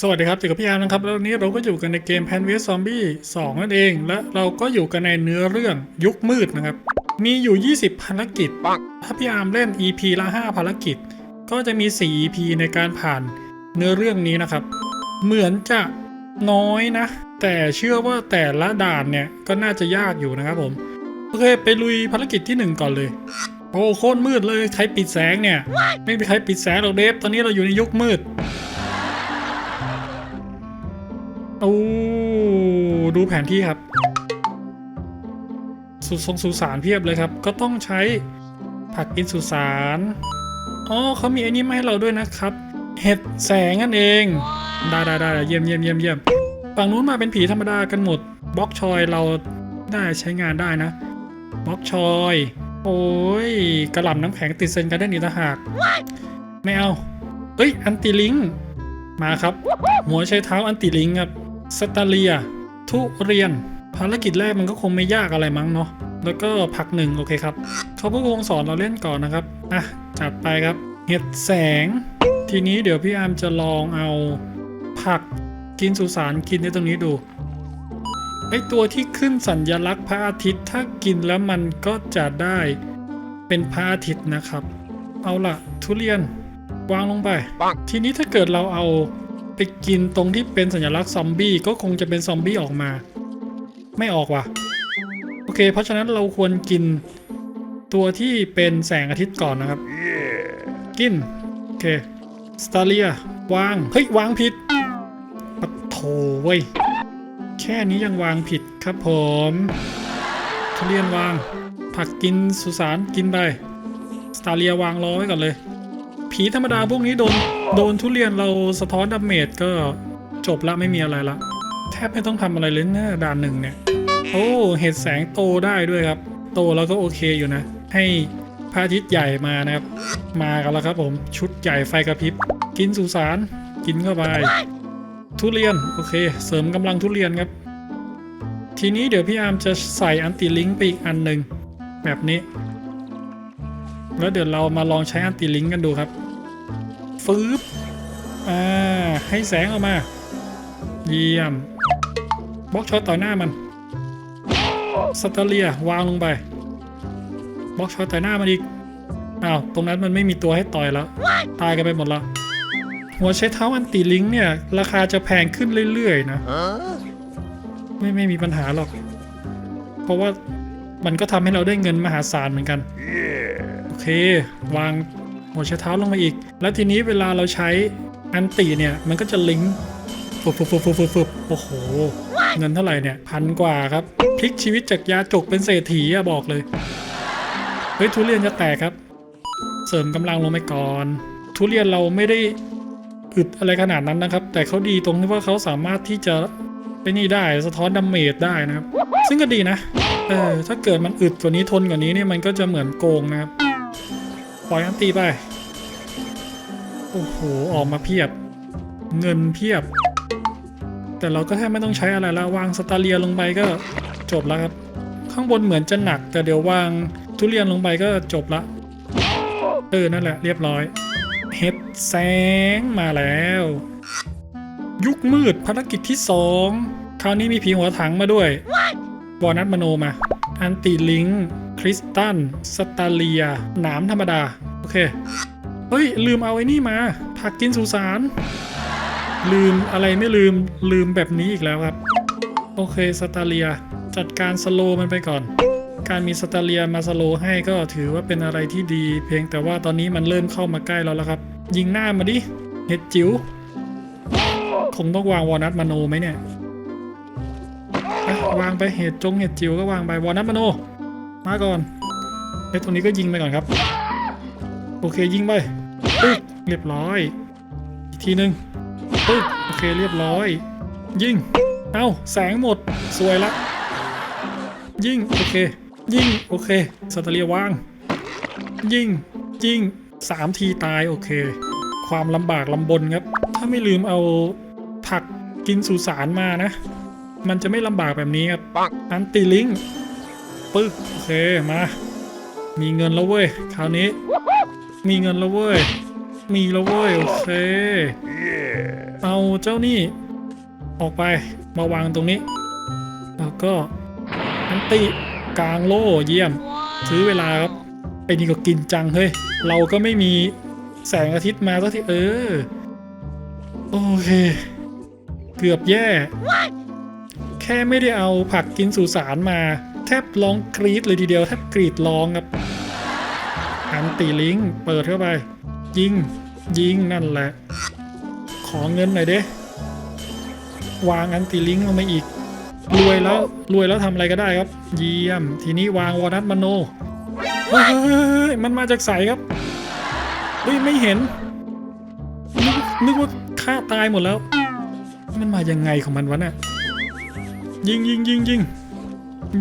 สวัสดีครับอยู่กับพี่อาร์มนะครับ แล้ววันนี้เราก็อยู่กันในเกม p พนเวสซอมบี้2นั่นเอง และเราก็อยู่กันในเนื้อเรื่องยุคมืดนะครับ มีอยู่ 20 ภารกิจ ถ้าพี่อาร์มเล่น EP ละ 5 ภารกิจ ก็จะมี 4 EP ในการผ่านเนื้อเรื่องนี้นะครับ เหมือนจะน้อยนะ แต่เชื่อว่าแต่ละด่านเนี่ยก็น่าจะยากอยู่นะครับผม โอเค ไปลุยภารกิจที่ 1 ก่อนเลย โอ้โคตรมืดเลย ใครปิดแสงเนี่ย ไม่มีใครปิดแสงหรอกเดฟ ตอนนี้เราอยู่ในยุคมืด อ้ดูแผนที่ครับ สุทรงสุสานเพียบเลยครับ ก็ต้องใช้ผักกินสุสานอ๋อเขามีไอ้นี่มาให้เราด้วยนะครับ เห็ดแสงนั่นเอง ได้ได้ได้เยี่ยมเยี่ยมเยี่ยมเยี่ยมฝั่งนู้นมาเป็นผีธรรมดากันหมดบล็อกชอยเราได้ใช้งานได้นะบล็อกชอย โอ้ยกระหล่ำน้ำแข็งติดเซนกันได้นี่ต่างหากไม่เอาเอ้ย อันติลิง มาครับ หัวใช้เท้าอันติลิงครับ สตาเลีย ทุเรียน ภารกิจแรกมันก็คงไม่ยากอะไรมั้งเนาะ แล้วก็ผักหนึ่งโอเคครับ เขาก็คงสอนเราเล่นก่อนนะครับ อะ จัดไปครับ เห็ดแสง ทีนี้เดี๋ยวพี่อาร์มจะลองเอาผักกินสุสานกินในตรงนี้ดู ไอตัวที่ขึ้นสัญญลักษณ์พระอาทิตย์ถ้ากินแล้วมันก็จะได้เป็นพระอาทิตย์นะครับ เอาล่ะทุเรียนวางลงไป ทีนี้ถ้าเกิดเราเอา ไปกินตรงที่เป็นสัญลักษณ์ซอมบี้ก็คงจะเป็นซอมบี้ออกมา ไม่ออกว่ะ โอเค เพราะฉะนั้นเราควรกินตัวที่เป็นแสงอาทิตย์ก่อนนะครับ กิน โอเคสตาเลียวาง เฮ้ย วางผิดปะโถเว้ย แค่นี้ยังวางผิดครับผมทุเรียนวาง ผักกินสุสานกินไปสตาเลียวางรอไว้ก่อนเลย ผีธรรมดาพวกนี้โดนโดนทุเรียนเราสะท้อนดาเมจก็จบละไม่มีอะไรละ แทบไม่ต้องทำอะไรเลยนะด่านหนึ่งเนี่ย โอ้เห็ดแสงโตได้ด้วยครับ โตแล้วก็โอเคอยู่นะ ให้พระอาทิตย์ใหญ่มานะครับ มากันแล้วครับผมชุดใหญ่ไฟกระพริบ กินสุสานกินเข้าไป ทุเรียนโอเค เสริมกำลังทุเรียนครับ ทีนี้เดี๋ยวพี่อาร์มจะใส่อันติลิงก์ไปอีกอันหนึ่งแบบนี้ แล้วเดี๋ยวเรามาลองใช้อันติลิงก์กันดูครับ ฟืบอ่าให้แสงออกมา เยี่ยมบล็อกช็อตต่อหน้ามันสเตเลียวางลงไปบล็อกช็อตต่อหน้ามันอีกอ้าวตรงนั้นมันไม่มีตัวให้ต่อยแล้ว ตายกันไปหมดแล้ว หัวใช้เท้าอันติลิงเนี่ย ราคาจะแพงขึ้นเรื่อยๆนะไม่ไม่มีปัญหาหรอก เพราะว่ามันก็ทำให้เราได้เงินมหาศาลเหมือนกัน โอเค วาง หัวใช้เท้าลงมาอีก แล้วทีนี้เวลาเราใช้อันติเนี่ยมันก็จะลิงก์ฟึบฟึบฟึบฟึบโอ้โห เงินเท่าไหร่เนี่ยพันกว่าครับพลิกชีวิตจากยาจกเป็นเศรษฐีอะบอกเลย เฮ้ยทุเรียนจะแตกครับ เสริมกำลังลงไปก่อน ทุเรียนเราไม่ได้อึดอะไรขนาดนั้นนะครับ แต่เขาดีตรงที่ว่าเขาสามารถที่จะไปนี่ได้สะท้อนดาเมจได้นะครับ ซึ่งก็ดีนะ เออถ้าเกิดมันอึดกว่านี้ทนกว่านี้เนี่ยมันก็จะเหมือนโกงนะครับ ปล่อยอันตีไป โอ้โห ออกมาเพียบ เงินเพียบ แต่เราก็แทบไม่ต้องใช้อะไรแล้ววางสตาเลียลงไปก็จบแล้วครับ ข้างบนเหมือนจะหนัก แต่เดี๋ยววางทุเรียนลงไปก็จบละ เออ นั่นแหละ เรียบร้อยเห็ดแสงมาแล้ว ยุคมืดภารกิจที่สองคราวนี้มีผีหัวถังมาด้วย วอนัทมโนมา อันติลิงค ริสตันสตาเลีย หนามธรรมดา โอเค เฮ้ย ลืมเอาไอ้นี่มา ผักกินสุสาน ลืมอะไรไม่ลืมลืมแบบนี้อีกแล้วครับ โอเคสตาเลีย จัดการสโลมันไปก่อน การมีสตาเลียมาสโลให้ก็ถือว่าเป็นอะไรที่ดี เพียงแต่ว่าตอนนี้มันเริ่มเข้ามาใกล้เราแล้วครับ ยิงหน้ามาดิเห็ดจิ๋วคงต้องวางวอลนัทมโนไหมเนี่ยวางไปเห็ดจงเห็ดจิ๋วก็วางไปวอลนัทมโน มาก่อนไอ้ตรงนี้ก็ยิงไปก่อนครับ โอเคยิงไปปึ๊กเรียบร้อย อีกทีหนึ่งปึ๊กโอเคเรียบร้อย ยิง เอ้าแสงหมดสวยละ ยิงโอเคยิงโอเคสตาเลียวาง ยิงยิงสามทีตายโอเค ความลำบากลำบนครับ ถ้าไม่ลืมเอาผักกินสุสานมานะ มันจะไม่ลำบากแบบนี้ครับอันติลิงก์ ปึ๊กโอเคมา มีเงินแล้วเว้ยคราวนี้ มีเงินแล้วเว้ยมีแล้วเว้ยโอเคเอาเจ้านี่ ออกไปมาวางตรงนี้ แล้วก็อันติกลางโล่เยี่ยม ซื้อเวลาครับไอ้นี่ก็กินจังเฮ้ยเราก็ไม่มีแสงอาทิตย์มาสักทีเออ โอเค เกือบแย่ แค่ไม่ได้เอาผักกินสุสานมา แทบร้องกรีดเลยทีเดียวแทบกรีดร้องครับอันตีลิงเปิดเข้าไป ยิง ยิงนั่นแหละ ขอเงินหน่อยเด้วางอันติลิงลงมาอีก รวยแล้วรวยแล้วทำอะไรก็ได้ครับ เยี่ยม ทีนี้วางวอนัทมโนเฮ้ยมันมาจากใสครับเฮ้ยไม่เห็นนึกนึกว่าฆ่าตายหมดแล้ว มันมายังไงของมันวะเนี่ยยิงยิงยิงยิง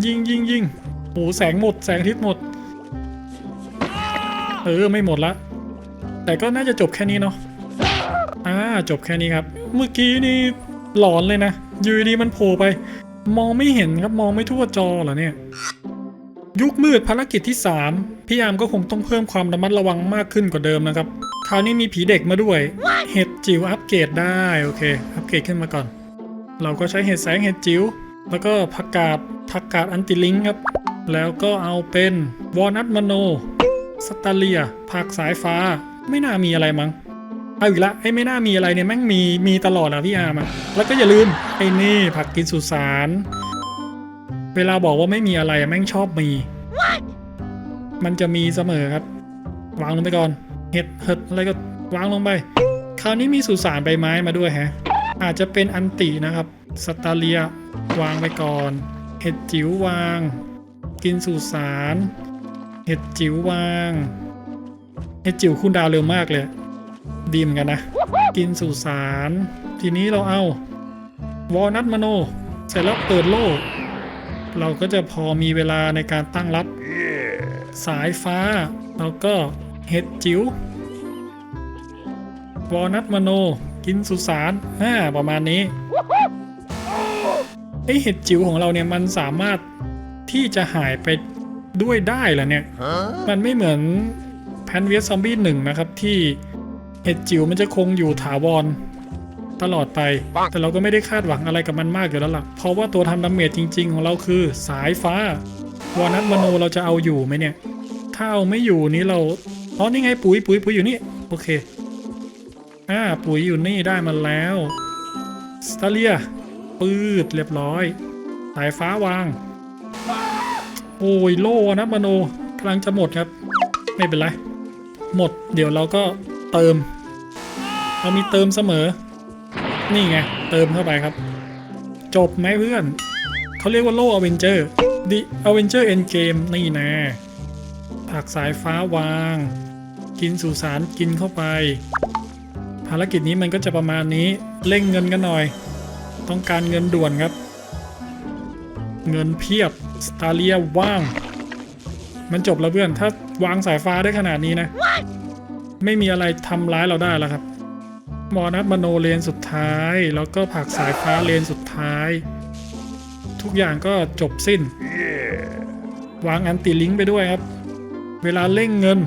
ยิงยิงยิงโอ้แสงหมดแสงอาทิตย์หมด เออไม่หมดละ แต่ก็น่าจะจบแค่นี้เนาะอ่าจบแค่นี้ครับ เมื่อกี้นี่หลอนเลยนะอยูดีมันโผล่ไป มองไม่เห็นครับมองไม่ทั่วจอเหรอเนี่ย ยุคมืดภารกิจที่ 3 พี่ยามก็คงต้องเพิ่มความระมัดระวังมากขึ้นกว่าเดิมนะครับคราวนี้มีผีเด็กมาด้วย เห็ดจิ๋วอัปเกรดได้โอเคอัปเกรดขึ้นมาก่อน เราก็ใช้เห็ดแสงเห็ดจิ๋วแล้วก็ผักกาด ผักกาดอันติลิงครับ แล้วก็เอาเป็นวอนัทมโน สตาเลีย ผักสายฟ้า ไม่น่ามีอะไรมั้ง เอาอีกละไอ้ไม่น่ามีอะไรเนี่ยแม่งมีมีตลอดอะพี่อาร์มแล้วก็อย่าลืมไอ้นี่ผักกินสุสาน เวลาบอกว่าไม่มีอะไรอะแม่งชอบมี มันจะมีเสมอครับ วางลงไปก่อน เห็ดเห็ดอะไรก็วางลงไป คราวนี้มีสุสานใบไม้มาด้วยแฮะ อาจจะเป็นอันตินะครับ สตาเลียวางไปก่อน เห็ดจิ๋ววาง กินสุสาน เห็ดจิ๋ววาง เห็ดจิ๋วคุณดาวเร็วมากเลย ดีเหมือนกันนะ กินสุสาน ทีนี้เราเอา วอนัทมโน เสร็จแล้วเปิดโล่เราก็จะพอมีเวลาในการตั้งรับ สายฟ้า แล้วก็เห็ดจิ๋ว วอนัทมโน กินสุสานอ่าประมาณนี้ ไอเห็ดจิ๋วของเราเนี่ยมันสามารถที่จะหายไปด้วยได้เหรอเนี่ย มันไม่เหมือนแพนเวียซอมบี้หนึ่งนะครับที่เห็ดจิ๋วมันจะคงอยู่ถาวรตลอดไป แต่เราก็ไม่ได้คาดหวังอะไรกับมันมากอยู่แล้วล่ะ เพราะว่าตัวทำดาเมจจริง ๆ ของเราคือสายฟ้าวอนัทมโนเราจะเอาอยู่ไหมเนี่ย ถ้าเอาไม่อยู่นี้เราอ๋อนี่ไงปุ๋ยปุ๋ยปุ๋ยอยู่นี่ โอเค อ่าปุ๋ยอยู่นี่ได้มาแล้วสตาเลีย ปืดเรียบร้อย สายฟ้าวาง โอ้ยโล่นะมโนกำลังจะหมดครับ ไม่เป็นไร หมดเดี๋ยวเราก็เติม เรามีเติมเสมอ นี่ไง เติมเข้าไปครับ จบไหมเพื่อน เขาเรียกว่าโล่อเวนเจอร์ดิอเวนเจอร์เอ็นเกมนี่นะผักสายฟ้าวาง กินสุสานกินเข้าไป ภารกิจนี้มันก็จะประมาณนี้เร่งเงินกันหน่อย ต้องการเงินด่วนครับ เงินเพียบสตาเลียว่าง มันจบแล้วเพื่อน ถ้าวางสายฟ้าได้ขนาดนี้นะไม่มีอะไรทำร้ายเราได้แล้วครับมอนัทมโนเลนสุดท้าย แล้วก็ผักสายฟ้าเลนสุดท้าย ทุกอย่างก็จบสิ้นวางอันติลิงก์ไปด้วยครับ เวลาเร่งเงิน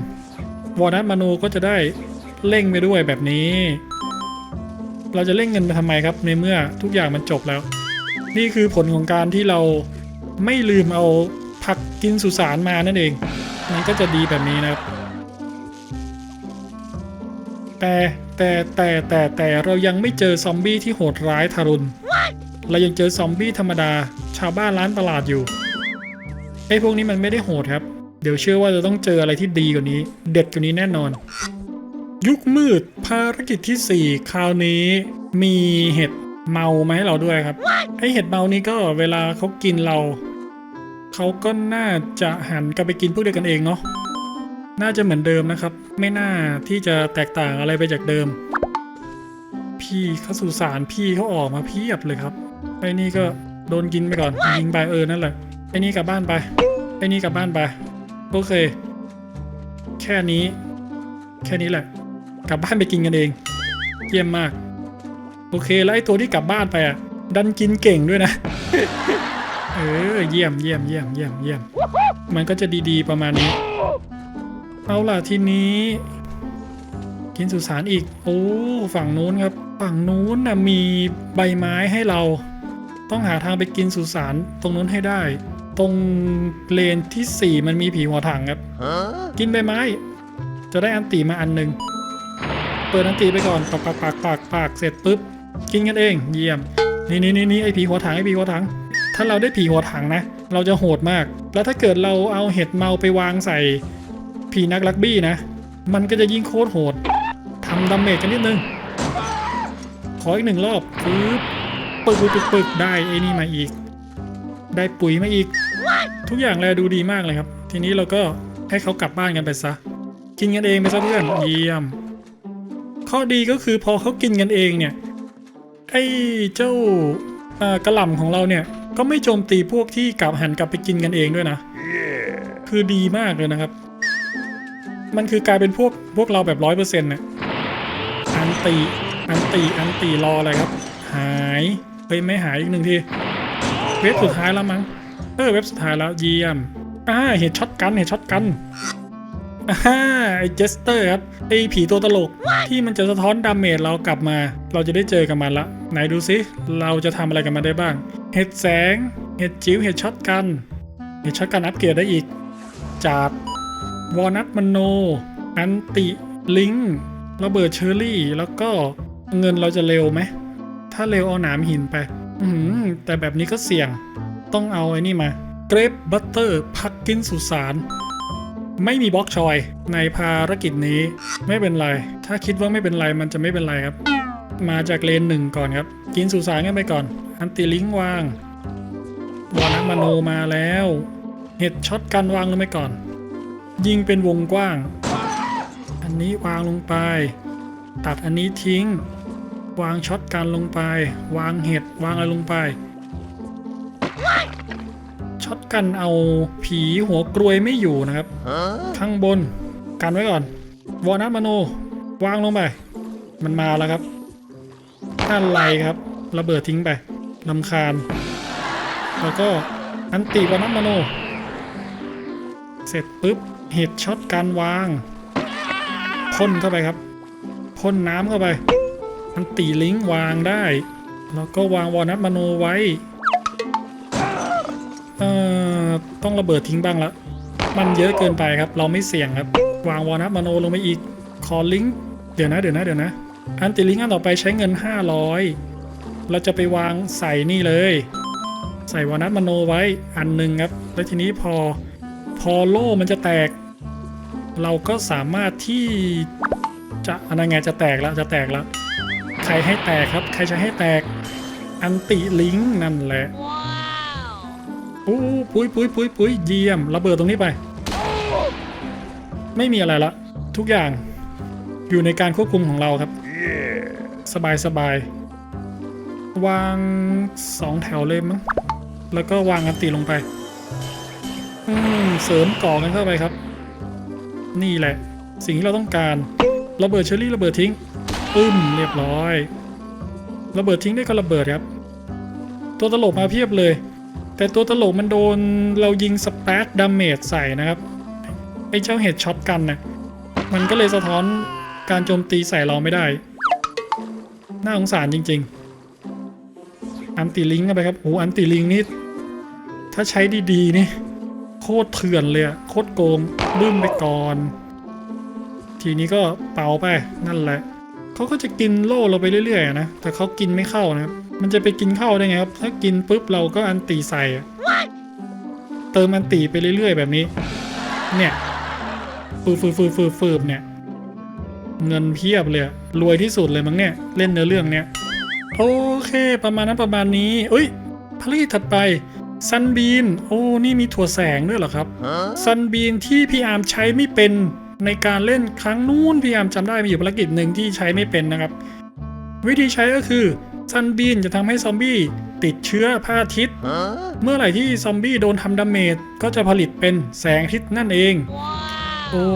วอนัทมโนก็จะได้เร่งไปด้วยแบบนี้ เราจะเร่งเงินไปทำไมครับ ในเมื่อทุกอย่างมันจบแล้ว นี่คือผลของการที่เราไม่ลืมเอาผักกินสุสานมานั่นเอง มันก็จะดีแบบนี้นะครับ แต่แต่แต่แต่แต่เรายังไม่เจอซอมบี้ที่โหดร้ายทารุณ เรายังเจอซอมบี้ธรรมดา ชาวบ้านร้านตลาดอยู่ไอ้พวกนี้มันไม่ได้โหดครับ เดี๋ยวเชื่อว่าจะต้องเจออะไรที่ดีกว่านี้ เด็ดกว่านี้แน่นอน ยุคมืดภารกิจที่ 4 คราวนี้มีเห็ดเมามาให้เราด้วยครับ ไอเห็ดเมานี้ก็เวลาเขากินเราเขาก็น่าจะหันกลับไปกินพวกเดียวกันเองเนาะน่าจะเหมือนเดิมนะครับ ไม่น่าที่จะแตกต่างอะไรไปจากเดิม พี่เขาสุสานพี่เขาออกมาเพียบเลยครับไอ้นี่ก็โดนกินไปก่อนยิงไปเออนั่นแหละไอ้นี่กลับบ้านไปไอ้นี่กลับบ้านไปโอเค แค่นี้ แค่นี้แหละ กลับบ้านไปกินกันเอง เยี่ยมมาก โอเคแล้วไอ้ตัวที่กลับบ้านไปอะ ดันกินเก่งด้วยนะ เออเยี่ยมเยี่ยมเยี่ยมเยี่ยมเยี่ยมมันก็จะดีๆประมาณนี้ เอาล่ะทีนี้ กินสุสานอีก โอ้ฝั่งนู้นครับ ฝั่งนู้นนะมีใบไม้ให้เรา ต้องหาทางไปกินสุสานตรงนู้นให้ได้ ตรงเลนที่สี่มันมีผีหัวถังครับ กินใบไม้ จะได้อันตีมาอันหนึ่ง เปิดอันตีไปก่อนปากปากปากปากปากเสร็จปุ๊บ กินกันเอง เยี่ยม นี่นี่นี่นี่ไอผีหัวถังไอผีหัวถัง ถ้าเราได้ผีหัวถังนะ เราจะโหดมาก แล้วถ้าเกิดเราเอาเห็ดเมาไปวางใส่ผีนักลักบี้นะ มันก็จะยิ่งโคตรโหดทำดาเมจกันนิดนึง ขออีกหนึ่งรอบปึ๊บปึกปึกปึกปึกได้ไอ้นี่มาอีก ได้ปุ๋ยมาอีก ทุกอย่างแลดูดีมากเลยครับ ทีนี้เราก็ให้เขากลับบ้านกันไปซะ กินกันเองไปซะเพื่อน เยี่ยม ข้อดีก็คือพอเขากินกันเองเนี่ยไอ้เจ้ากระหล่ำของเราเนี่ยก็ไม่โจมตีพวกที่กลับหันกลับไปกินกันเองด้วยนะ คือดีมากเลยนะครับ มันคือกลายเป็นพวกพวกเราแบบร้อยเปอร์เซ็นต์น่ะอันตีอันตีอันตีรออะไรครับ หายเฮ้ยไม่หายอีกหนึ่งทีเว็บสุดท้ายแล้วมั้งเออเว็บสุดท้ายแล้วเยี่ยมอ่าเห็นช็อตกันเห็นช็อตกัน อ่าไอ้เจสเตอร์ครับไอ้ผีตัวตลกที่มันจะสะท้อนดาเมจเรากลับมา เราจะได้เจอกับมันละ ไหนดูซิเราจะทำอะไรกับมันได้บ้าง เห็ดแสง เห็ดจิ๋วเห็ดช็อตกัน เห็ดช็อตกันอัปเกรดได้อีก จาบวอลนัทมโน อันติลิงระเบิดเชอร์รี่ แล้วก็เงินเราจะเร็วไหม ถ้าเร็วเอาหนามหินไป อืมแต่แบบนี้ก็เสี่ยง ต้องเอาไอ้นี่มา เกรปบัตเตอร์พักกินสุสาน ไม่มีบล็อกชอยในภารกิจนี้ไม่เป็นไร ถ้าคิดว่าไม่เป็นไรมันจะไม่เป็นไรครับ มาจากเลนหนึ่งก่อนครับ กินสุสานกันไปก่อน อันติลิงวางวานักมโนมาแล้ว เห็ดช็อตกันวางลงไปก่อน ยิงเป็นวงกว้าง อันนี้วางลงไป ตัดอันนี้ทิ้ง วางช็อตกันลงไป วางเห็ดวางอะไรลงไปช็อตกันเอาผีหัวกรวยไม่อยู่นะครับ ข้างบนกันไว้ก่อน วอนัทมโน วางลงไป มันมาแล้วครับอะไรครับ ระเบิดทิ้งไปลำคาญ แล้วก็อันติวอนัทมโน เสร็จปุ๊บเห็ดช็อตการวางพ่นเข้าไปครับพ่นน้ำเข้าไปอันติลิงวางได้ แล้วก็วางวอนัทมโนไว้ เอ่อ ต้องระเบิดทิ้งบ้างละ มันเยอะเกินไปครับ เราไม่เสี่ยงครับ วางวอนัทมโนลงไปอีกขอลิงก์เดี๋ยวนะ เดี๋ยวนะ เดี๋ยวนะ อันติลิงก์อันต่อไปใช้เงิน 500 เราจะไปวางใส่นี่เลย ใส่วอนัทมโนไว้อันหนึ่งครับ แล้วทีนี้พอ พอโล่มันจะแตก เราก็สามารถที่จะอันไงจะแตกแล้วจะแตกแล้ว ใครให้แตกครับ ใครจะให้แตก อันติลิงก์นั่นแหละโอ้ปุ้ยปุ้ยปุ้ยปุ้ยเยี่ยมระเบิดตรงนี้ไป ไม่มีอะไรละ ทุกอย่างอยู่ในการควบคุมของเราครับ สบายสบายวางสองแถวเลยมั้งแล้วก็วางอันติลงไป อืมเสริมก่อกันเข้าไปครับ นี่แหละ สิ่งที่เราต้องการระเบิดเชอรี่ระเบิดทิ้งปึ้มเรียบร้อยระเบิดทิ้งได้ก็ระเบิดครับ ตัวตลกมาเพียบเลย แต่ตัวตลกมันโดนเรายิงสเปซดาเมจใส่นะครับ ไอ้เจ้าเห็ดช็อตกันน่ะมันก็เลยสะท้อนการโจมตีใส่เราไม่ได้ น่าสงสารจริง ๆ อันติลิงก์ไปครับโอ้อันติลิงก์นี่ ถ้าใช้ดีๆ นี่ โคตรเถื่อนเลยอะโคตรโกงบึ้มไปก่อน ทีนี้ก็เป่าไปนั่นแหละเขาก็จะกินโล่เราไปเรื่อยๆนะ แต่เขากินไม่เข้านะครับ มันจะไปกินเข้าได้ไงครับ ถ้ากินปุ๊บเราก็อันตีใส่เติมอันตีไปเรื่อยๆ แบบนี้ เนี่ย ฟืบฟืบฟืบฟืบฟืบเนี่ย เงินเพียบเลยอะรวยที่สุดเลยมั้งเนี่ย เล่นเนื้อเรื่องเนี่ย โอเค ประมาณนั้นประมาณนี้เอ้ยผลิตถัดไปซันบีนโอ้นี่มีถั่วแสงด้วยเหรอครับซันบีนที่พี่อาร์มใช้ไม่เป็นในการเล่นครั้งนู้นพี่อาร์มจำได้มีอยู่ภารกิจหนึ่งที่ใช้ไม่เป็นนะครับ วิธีใช้ก็คือซันบีนจะทำให้ซอมบี้ติดเชื้อพระอาทิตย์ เมื่อไหร่ที่ซอมบี้โดนทำดาเมจก็จะผลิตเป็นแสงอาทิตย์นั่นเอง โอ้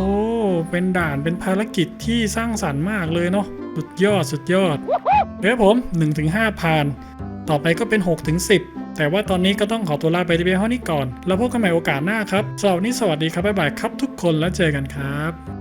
เป็นด่านเป็นภารกิจที่สร้างสรรค์มากเลยเนาะ สุดยอดสุดยอดเดี๋ยวผม1-5ผ่าน ต่อไปก็เป็น 6-10 แต่ว่าตอนนี้ก็ต้องขอตัวลาไปที่เพียงเท่านี้ก่อน แล้วพบกันใหม่โอกาสหน้าครับสำหรับวันนี้สวัสดีครับ บ๊ายบายครับทุกคนแล้วเจอกันครับ